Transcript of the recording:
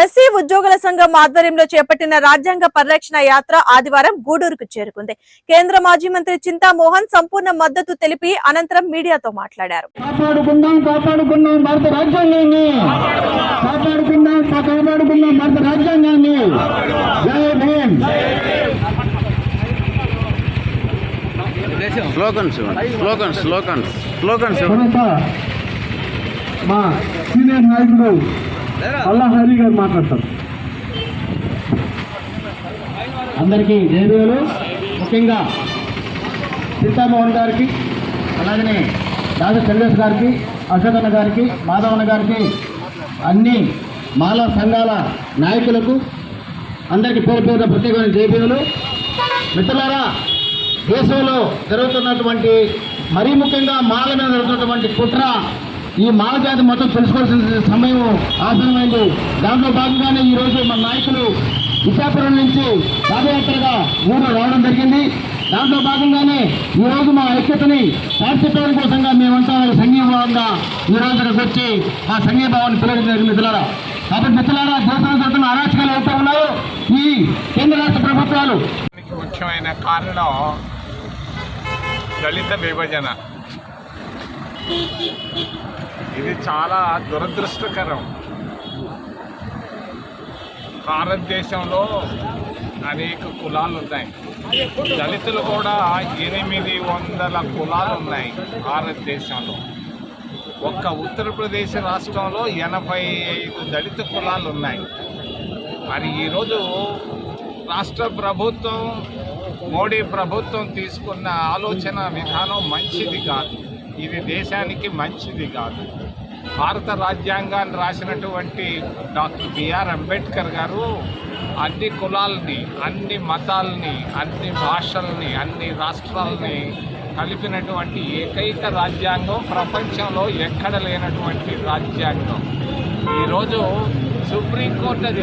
SC ఉద్యోగుల సంఘం ఆధ్వర్యంలో చేపట్టిన రాజ్యాంగ పరిరక్షణ యాత్ర ఆదివారం గూడూరుకు చేరుకుంది. కేంద్ర మాజీ మంత్రి చింతామోహన్ సంపూర్ణ మద్దతు తెలిపి అనంతరం మీడియాతో మాట్లాడారు. కాపాడుకుందాం కాపాడుకుందాం భారత రాజ్యాంగాన్ని. కాపాడుకుందాం కాపాడుకుందాం భారత రాజ్యాంగాన్ని. జై Bhim. Slogans slogans slogans slogans తర్వాత మా సీనియర్ నాయకుడు అల్లా హరి గారు మాట్లాడతారు అందరికీ జయదేవులు. ముఖ్యంగా సీతామోహన్ గారికి అలాగనే రాజు చంద్రేష్ గారికి అశోక్ అన్న గారికి మాధవన్న గారికి అన్ని మాలా సంఘాల నాయకులకు అందరికీ పేరు పేరున ప్రత్యేకమైన జయదేవులు. మిత్రులారా దేశంలో జరుగుతున్నటువంటి మరీ ముఖ్యంగా మాల మీద జరుగుతున్నటువంటి కుట్ర ఈ మానవ జాతి మొత్తం తెలుసుకోవాల్సిన సమయం ఆసనమైంది దాంట్లో భాగంగానే ఈరోజు మన నాయకులు విశాఖపురం నుంచి పాదయాత్రగా ఊరు రావడం జరిగింది. దాంట్లో భాగంగానే ఈ రోజు మా ఐక్యతని చాటిచెప్పడం కోసంగా మేమంతా సంఘీభావంగా ఈ రోజు ఇక్కడికి వచ్చి ఆ సంఘీభావాన్ని జరిగింది మిత్రులారా. కాబట్టి మిత్రులారా దేశంలో జరుగుతున్న అరాచకాలు అవుతూ ఉన్నాయో ఈ కేంద్ర రాష్ట్ర ప్రభుత్వాలు. ముఖ్యమైన కారణం దళిత విభజన. ఇది చాలా దురదృష్టకరం. భారతదేశంలో అనేక కులాలు ఉన్నాయి దళితులు కూడా ఎనిమిది వందల కులాలు ఉన్నాయి భారతదేశంలో. ఒక్క ఉత్తరప్రదేశ్ రాష్ట్రంలో ఎనభై ఐదు దళిత కులాలు ఉన్నాయి మరి ఈరోజు రాష్ట్ర ప్రభుత్వం మోడీ ప్రభుత్వం తీసుకున్న ఆలోచన విధానం మంచిది కాదు. ఇది దేశానికి మంచిది కాదు. భారత రాజ్యాంగాన్ని రాసినటువంటి డాక్టర్ బిఆర్ అంబేద్కర్ గారు అన్ని కులాలని అన్ని మతాలని అన్ని భాషల్ని అన్ని రాష్ట్రాలని కలిపినటువంటి ఏకైక రాజ్యాంగం ప్రపంచంలో ఎక్కడ లేనటువంటి రాజ్యాంగం. ఈరోజు సుప్రీంకోర్టు అది